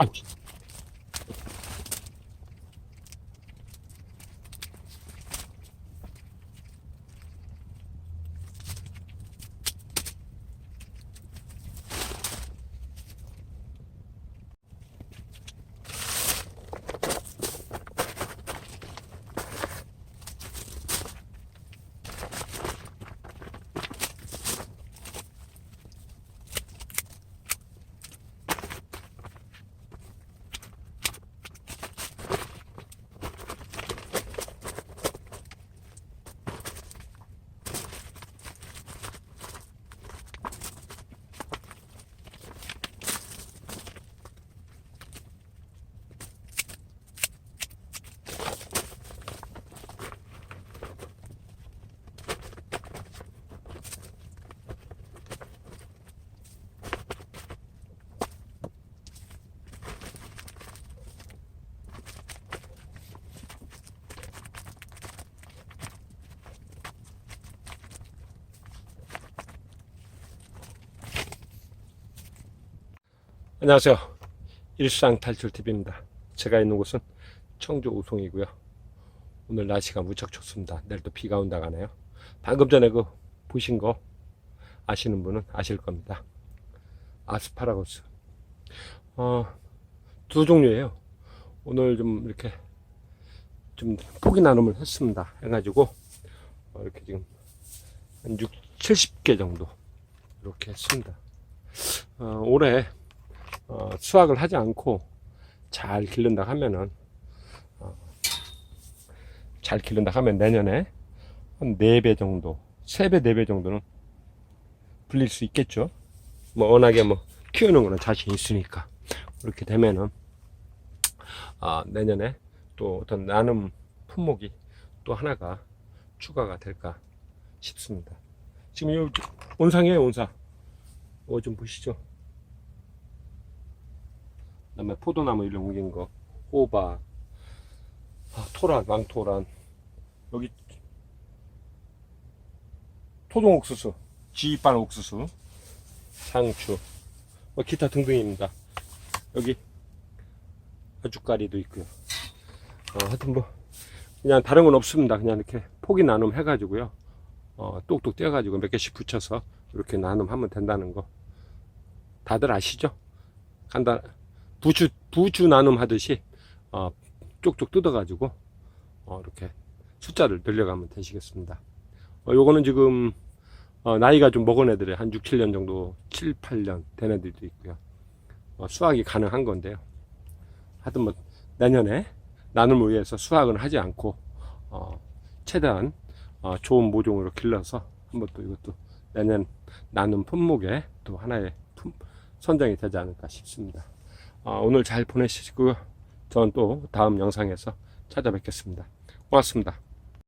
Ouch. 안녕하세요. 일상 탈출 TV입니다. 제가 있는 곳은 청주 우송이고요. 오늘 날씨가 무척 좋습니다. 내일 또 비가 온다고 하네요. 방금 전에 그 보신 거 아시는 분은 아실 겁니다. 아스파라거스. 어, 두 종류예요. 오늘 좀 이렇게 좀 포기 나눔을 했습니다. 해가지고 어, 이렇게 지금 한 6, 70개 정도 이렇게 했습니다. 어, 올해 어, 수확을 하지 않고 잘 기른다 하면은 어, 잘 기른다 하면 내년에 한 4배 정도 3배 4배 정도는 불릴 수 있겠죠? 뭐 워낙에 뭐 키우는 거는 자신 있으니까 그렇게 되면은 아, 내년에 또 어떤 나눔 품목이 또 하나가 추가가 될까 싶습니다. 지금 이 온상이에요 온상. 이거 좀 보시죠 그다음에 포도나무 이런 옮긴 거, 호박, 아, 토란, 왕토란, 여기 토종 옥수수, 지pan 옥수수, 상추, 뭐 기타 등등입니다. 여기 아주까리도 있고요. 어, 하여튼 뭐 그냥 다른 건 없습니다. 그냥 이렇게 포기 나눔 해가지고요. 어, 똑똑 떼어가지고 몇 개씩 붙여서 이렇게 나눔하면 된다는 거 다들 아시죠? 간단 부추 부추 나눔 하듯이 어, 쪽쪽 뜯어가지고 어, 이렇게 숫자를 늘려가면 되시겠습니다. 어, 요거는 지금 어, 나이가 좀 먹은 애들이 한 6, 7년 정도, 7, 8년 된 애들도 있고요. 어, 수확이 가능한 건데요. 하여튼 뭐 내년에 나눔을 위해서 수확은 하지 않고 어, 최대한 어, 좋은 모종으로 길러서 한번 또 이것도 내년 나눔 품목에 또 하나의 품, 선정이 되지 않을까 싶습니다. 어, 오늘 잘 보내시고요. 저는 또 다음 영상에서 찾아뵙겠습니다. 고맙습니다.